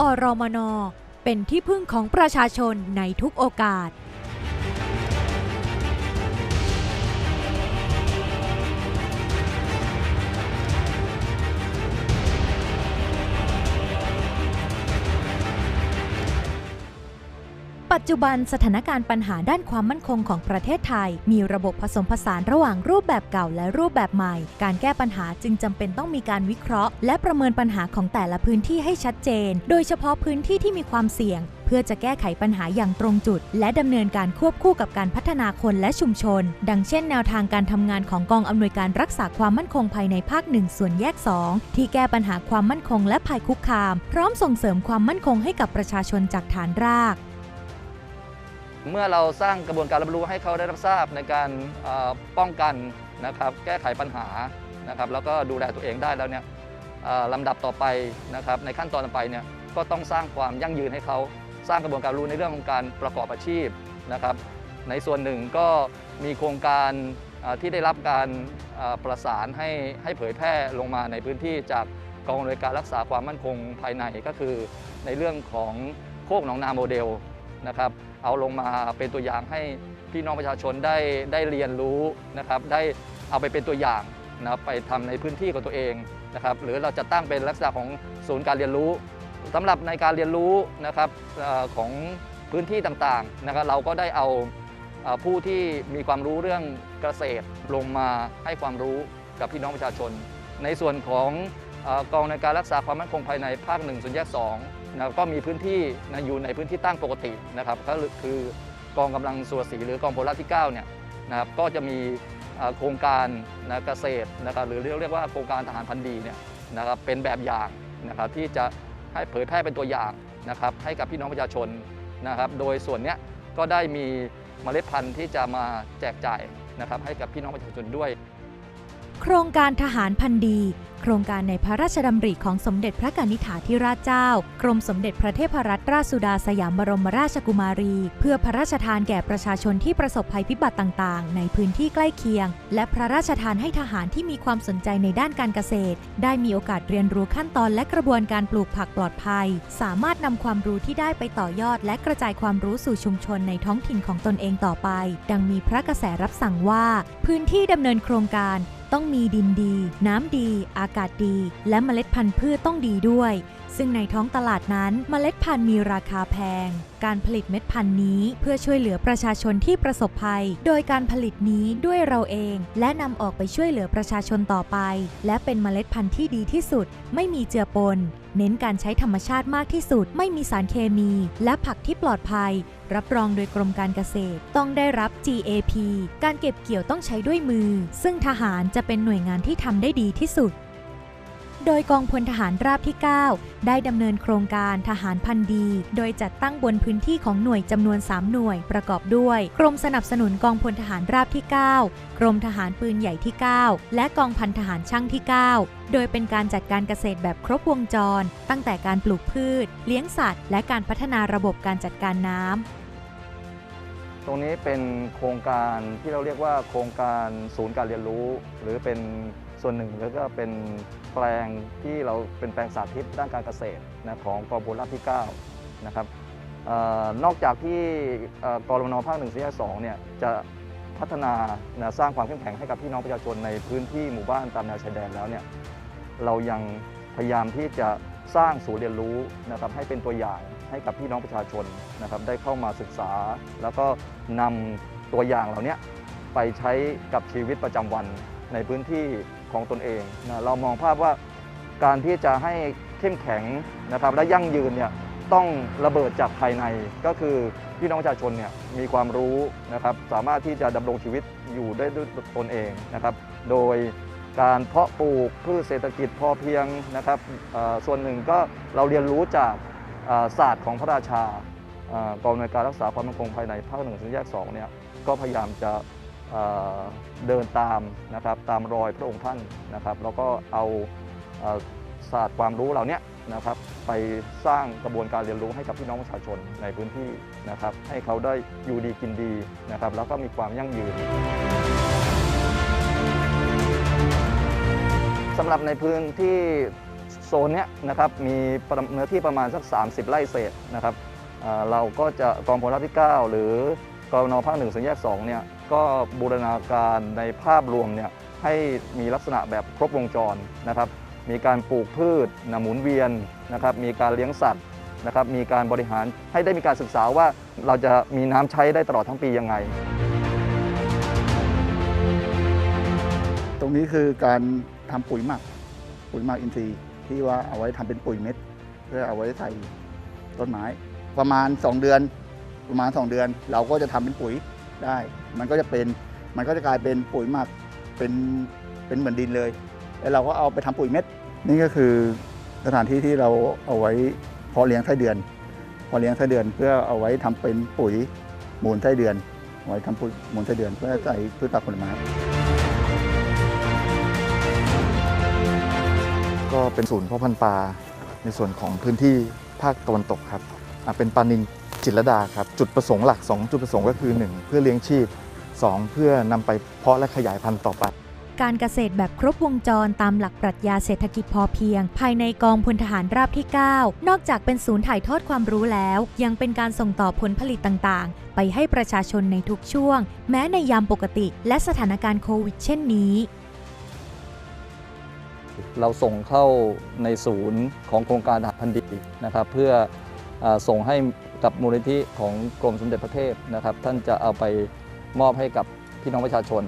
อรมน เป็นที่พึ่งของประชาชนในทุกโอกาส ปัจจุบันสถานการณ์ปัญหาด้านความมั่นคงของประเทศไทย มีระบบผสมผสานระหว่างรูปแบบเก่าและรูปแบบใหม่ การแก้ปัญหาจึงจำเป็นต้องมีการวิเคราะห์ และประเมินปัญหาของแต่ละพื้นที่ให้ชัดเจน โดยเฉพาะพื้นที่ที่มีความเสี่ยงเพื่อจะแก้ไขปัญหาอย่างตรงจุด และดำเนินการควบคู่กับการพัฒนาคนและชุมชน ดังเช่นแนวทางการทำงานของกองอำนวยการรักษาความมั่นคงภายในภาคหนึ่งส่วนแยก 2 ที่แก้ปัญหาความมั่นคงและภัยคุกคาม พร้อมส่งเสริมความมั่นคงให้กับประชาชนจากฐานราก เมื่อเราสร้างกระบวนการรับรู้ให้เขาได้รับทราบในการป้องกันนะครับแก้ไขปัญหานะครับแล้วก็ดูแลตัวเองได้แล้วเนี่ยลำดับต่อไปนะครับในขั้นตอนต่อไปเนี่ยก็ต้องสร้างความยั่งยืนให้เขาสร้างกระบวนการรู้ในเรื่องของการประกอบอาชีพนะครับ ในส่วนหนึ่งก็มีโครงการที่ได้รับการประสานให้ให้เผยแพร่ลงมาในพื้นที่จากกองอำนวยการรักษาความมั่นคงภายในก็คือ ในเรื่องของโคกหนองนาโมเดล นะครับเอาลงมาเป็นตัวอย่างให้พี่น้องประชาชนได้ได้เรียนรู้นะครับได้เอาไปเป็นตัวอย่างนะครับไปทำในพื้นที่ของตัวเองนะครับหรือเราจะตั้งเป็นลักษณะของศูนย์การเรียนรู้สำหรับในการเรียนรู้นะครับของพื้นที่ต่างๆนะครับเราก็ได้เอาผู้ที่มีความรู้เรื่องเกษตรลงมาให้ความรู้กับพี่น้องประชาชน ในส่วนของกองในการรักษาความมั่นคงภายในภาคหนึ่งส่วนแยกสอง นะก็มีพื้นที่นะอยู่ในพื้นที่ตั้งปกตินะครับก็คือกองกำลังสุรศรีหรือกองพลราบที่9เนี่ยนะครับก็จะมีโครงการนะเกษตรนะครับหรือเรียกเรียกว่าโครงการทหารพันธ์ดีเนี่ยนะครับเป็นแบบอย่างนะครับที่จะให้เผยแพร่เป็นตัวอย่างนะครับให้กับพี่น้องประชาชนนะครับ โดยส่วนเนี้ยก็ได้มีเมล็ดพันธุ์ที่จะมาแจกจ่ายนะครับให้กับพี่น้องประชาชนด้วย โครงการทหารพันธีโครงการในพระราชดำริของสมเด็จพระกนิษฐาธิราชเจ้า กรมสมเด็จพระเทพรัตนราชสุดาสยามบรมราชกุมารี เพื่อพระราชทานแก่ประชาชนที่ประสบภัยพิบัติต่างๆ ในพื้นที่ใกล้เคียง และพระราชทานให้ทหารที่มีความสนใจในด้านการเกษตร ได้มีโอกาสเรียนรู้ขั้นตอนและกระบวนการปลูกผักปลอดภัย สามารถนำความรู้ที่ได้ไปต่อยอด และกระจายความรู้สู่ชุมชนในท้องถิ่นของตนเองต่อไป ดังมีพระกระแสรับสั่งว่า พื้นที่ดำเนินโครงการ ต้องมีดินดี น้ำดี อากาศดี และเมล็ดพันธุ์พืชต้องดีด้วย ซึ่งในท้องตลาดนั้นเมล็ดพันธุ์มีราคาแพง การผลิตเม็ดพันธุ์นี้เพื่อช่วยเหลือประชาชนที่ประสบภัย โดยการผลิตนี้ด้วยเราเอง และนำออกไปช่วยเหลือประชาชนต่อไป และเป็นเมล็ดพันธุ์ที่ดีที่สุด ไม่มีเจือปน เน้นการใช้ธรรมชาติมากที่สุด ไม่มีสารเคมี และผักที่ปลอดภัย รับรองโดยกรมการเกษตร ต้องได้รับ GAP การเก็บเกี่ยวต้องใช้ด้วยมือ ซึ่งทหารจะเป็นหน่วยงานที่ทำได้ดีที่สุด โดยกองพลทหารราบที่ 9 ได้ดำเนินโครงการทหารพันธีโดยจัดตั้งบนพื้นที่ของหน่วยจำนวน 3 หน่วยประกอบด้วย กรมสนับสนุนกองพลทหารราบที่ 9 กรมทหารปืนใหญ่ที่ 9 และกองพันทหารช่างที่ 9 โดยเป็นการจัดการเกษตรแบบครบวงจร ตั้งแต่การปลูกพืช เลี้ยงสัตว์ และการพัฒนาระบบการจัดการน้ำตรงนี้เป็นโครงการที่เราเรียกว่าโครงการศูนย์การเรียนรู้ หรือเป็น ส่วนหนึ่งแล้วก็เป็นแปลงที่เราเป็นแปลงสาธิตด้านการเกษตรนะของกองพลราบที่9นะครับออนอกจากที่กรมนภาคหนึ่งสี่สองเนี่ยจะพัฒนานะสร้างความเข้มแข็งให้กับพี่น้องประชาชนในพื้นที่หมู่บ้านตามแนวชายแดนแล้วเนี่ยเรายังพยายามที่จะสร้างศูนย์เรียนรู้นะครับให้เป็นตัวอย่างให้กับพี่น้องประชาชนนะครับได้เข้ามาศึกษา แล้วก็นำตัวอย่างเหล่านี้ไปใช้กับชีวิตประจำวันในพื้นที่ ของตนเองนะเรามองภาพว่าการที่จะให้เข้มแข็งนะครับและยั่งยืนเนี่ยต้องระเบิดจากภายในก็คือพี่น้องประชาชนเนี่ยมีความรู้นะครับสามารถที่จะดำรงชีวิตอยู่ได้ด้วยตนเองนะครับ โดยการเพาะปลูกพืชเศรษฐกิจพอเพียงนะครับส่วนหนึ่งก็เราเรียนรู้จากศาสตร์ของพระราชากองในวยการรักษาความมั่นคงภายในภาคหนึ่งถึงแยกสองเนี่ยก็พยายามจะ เดินตามนะครับตามรอยพระองค์ท่านนะครับ แล้วก็เอาศาสตร์ความรู้เหล่านี้นะครับ ไปสร้างกระบวนการเรียนรู้ให้กับพี่น้องประชาชนในพื้นที่นะครับ ให้เขาได้อยู่ดีกินดีนะครับ แล้วก็มีความยั่งยืนสำหรับในพื้นที่โซนเนี้ยนะครับมีเนื้อที่ประมาณสัก 30 ไร่เศษนะครับเราก็จะกองพลรับที่ 9 หรือ กรนภาคหนึ่งสัญญาสองเนี่ยก็บูรณาการในภาพรวมเนี่ยให้มีลักษณะแบบครบวงจรนะครับ มีการปลูกพืชนหมุนเวียนนะครับ มีการเลี้ยงสัตว์นะครับ มีการบริหารให้ได้มีการศึกษาว่าเราจะมีน้ำใช้ได้ตลอดทั้งปียังไง ตรงนี้คือการทำปุ๋ยหมัก ปุ๋ยหมักอินทรีย์ที่ว่าเอาไว้ทำเป็นปุ๋ยเม็ด เพื่อเอาไว้ใส่ต้นไม้ ประมาณ 2 เดือน ประมาณ 2 เดือน เราก็จะทำเป็นปุ๋ยได้ มันก็จะเป็นมันก็จะกลายเป็นปุ๋ยหมักเป็นเป็นเหมือนดินเลย แล้วเราก็เอาไปทำปุ๋ยเม็ด นี่ก็คือสถานที่ที่เราเอาไว้เพาะเลี้ยงไส้เดือนเพาะเลี้ยงไส้เดือน เพื่อเอาไว้ทำเป็นปุ๋ยมูลไส้เดือนอไว้ทำปุ๋ยมูลไส้เดือนเพื่อใส่พืชผักผลไม้ก็เป็นศูนย์เพาะพันธุ์ปลาในส่วนของพื้นที่ภาคตะวันตกครับเป็นปลานิน จิตรลดาครับจุดประสงค์หลัก 2 จุดประสงค์ก็คือ 1 เพื่อเลี้ยงชีพ 2 เพื่อนำไปเพาะและขยายพันธุ์ต่อไป การเกษตรแบบครบวงจรตามหลักปรัชญาเศรษฐกิจพอเพียง ภายในกองพลทหารราบที่ 9 นอกจากเป็นศูนย์ถ่ายทอดความรู้แล้ว ยังเป็นการส่งต่อผลผลิตต่างๆ ไปให้ประชาชนในทุกช่วง แม้ในยามปกติ และสถานการณ์โควิด เช่นนี้เราส่งเข้าในศูนย์ของโครงการทหารพันธุ์ดีนะครับ เพื่ออา ส่งให้กับมูลนิธิของกรมสมเด็จพระเทพนะครับ ท่านจะเอาไปมอบให้กับพี่น้องประชาชน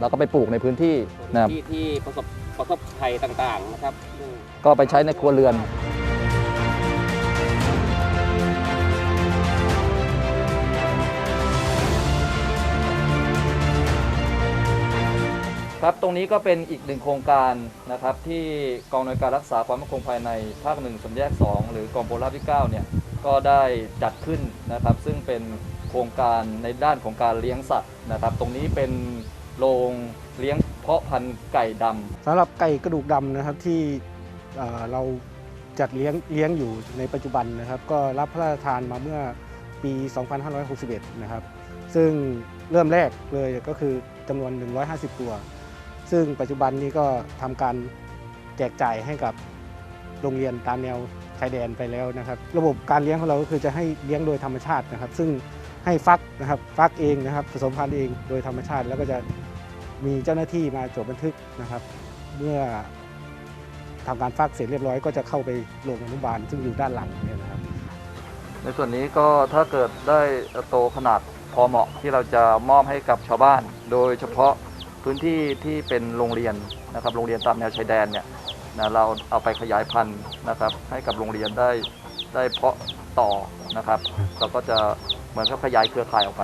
แล้วก็ไปปลูกในพื้นที่นะครับที่ที่ประสบประสบภัยต่างๆนะครับอืมก็ไปใช้ในครัวเรือน ครับตรงนี้ก็เป็นอีกหนึ่งโครงการนะครับที่กองหน่วยการรักษาความมั่นคงภายในภาคหนึ่งสำแยก 2 หรือกองพลราบที่9เนี่ยก็ได้จัดขึ้นนะครับ ซึ่งเป็นโครงการในด้านของการเลี้ยงสัตว์นะครับ ตรงนี้เป็นโรงเลี้ยงเพาะพันธุ์ไก่ดำสำหรับไก่กระดูกดำนะครับที่เอ่อเราจัดเลี้ยงเลี้ยงอยู่ในปัจจุบันนะครับ ก็รับพระราชทานมาเมื่อปี 2561 นะครับ ซึ่งเริ่มแรกเลยก็คือจำนวน 150 ตัว ซึ่งปัจจุบันนี้ก็ทำการแจกจ่ายให้กับโรงเรียนตามแนวชายแดนไปแล้วนะครับ ระบบการเลี้ยงของเราก็คือจะให้เลี้ยงโดยธรรมชาตินะครับ ซึ่งให้ฟักนะครับฟักเองนะครับผสมพันธุ์เองโดยธรรมชาติ แล้วก็จะมีเจ้าหน้าที่มาจดบันทึกนะครับ เมื่อทำการฟักเสร็จเรียบร้อยก็จะเข้าไปโรงอนุบาลซึ่งอยู่ด้านหลังเนี่ยนะครับ ในส่วนนี้ก็ถ้าเกิดได้โตขนาดพอเหมาะที่เราจะมอบให้กับชาวบ้าน โดยเฉพาะ พื้นที่ที่เป็นโรงเรียนนะครับโรงเรียนตามแนวชายแดนเนี่ยนะเราเอาไปขยายพันธุ์นะครับให้กับโรงเรียนได้ได้เพาะต่อนะครับ เราก็จะเหมือนกับขยายเครือข่ายออกไป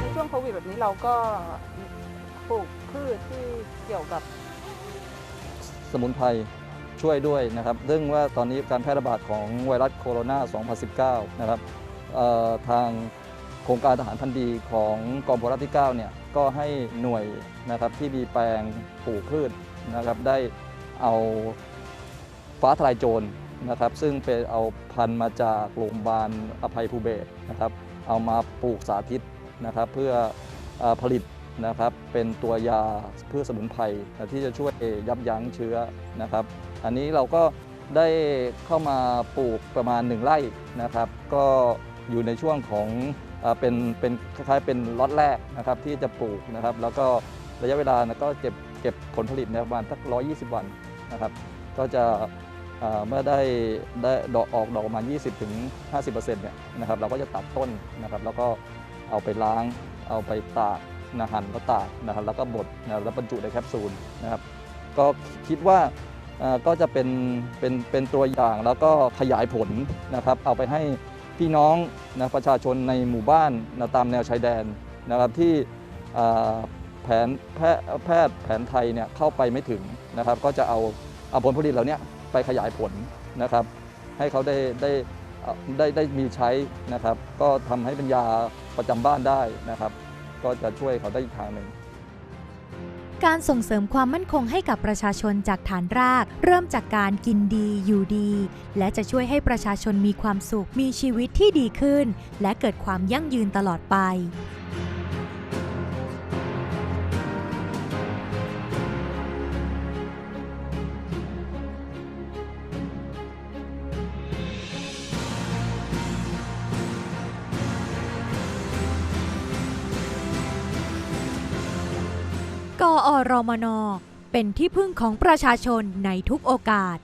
ในช่วงโควิดแบบนี้เราก็ปลูกพืชที่เกี่ยวกับ สมุนไพร ช่วยด้วยนะครับซึ่งว่าตอนนี้การแพร่ระบาดของไวรัสโคโรนา 2019 นะครับทางโครงการทหารพันธุ์ดีของกองพลรับที่9เนี่ยก็ให้หน่วยนะครับที่มีแปลงปลูกพืชนะครับได้เอาฟ้าทลายโจรนะครับ ซึ่งเป็นเอาพันธุ์มาจากโรงพยาบาลอภัยภูเบศนะครับ เอามาปลูกสาธิตนะครับ เพื่ออผลิต นะครับ เป็นตัวยาเพื่อสมุนไพรที่จะช่วยยับยั้งเชื้อนะครับ อันนี้เราก็ได้เข้ามาปลูกประมาณ 1ไร่นะครับ ก็อยู่ในช่วงของเป็นเป็นคล้ายๆเป็นล็อตแรกนะครับที่จะปลูกนะครับ แล้วก็ระยะเวลานะก็เก็บเก็บผลผลิตในประมาณสัก120 วันนะครับ ก็จะเอ่อเมื่อได้ได้ดอกออกดอกประมาณ 20-50%เนี่ยนะครับ เราก็จะตัดต้นนะครับ แล้วก็เอาไปล้าง เอาไปตาก นะหั่นแล้วตากนะครับแล้วก็บดนะแล้วบรรจุในแคปซูลนะครับก็คิดว่าก็จะเป็นเป็นเป็นตัวอย่างแล้วก็ขยายผลนะครับเอาไปให้พี่น้องนะประชาชนในหมู่บ้านนะตามแนวชายแดนนะครับที่แผนแพทย์แพทย์แผนไทยเนี่ยเข้าไปไม่ถึงนะครับ ก็จะเอาเอาผลผลิตเหล่านี้ไปขยายผลนะครับ ให้เขาได้ได้ได้ได้มีใช้นะครับ ก็ทำให้เป็นยาประจำบ้านได้นะครับ ก็จะช่วยเขาได้อีกทางหนึ่งการส่งเสริมความมั่นคงให้กับประชาชนจากฐานราก เริ่มจากการกินดีอยู่ดี และจะช่วยให้ประชาชนมีความสุขมีชีวิตที่ดีขึ้น และเกิดความยั่งยืนตลอดไป กอรมน เป็นที่พึ่งของประชาชนในทุกโอกาส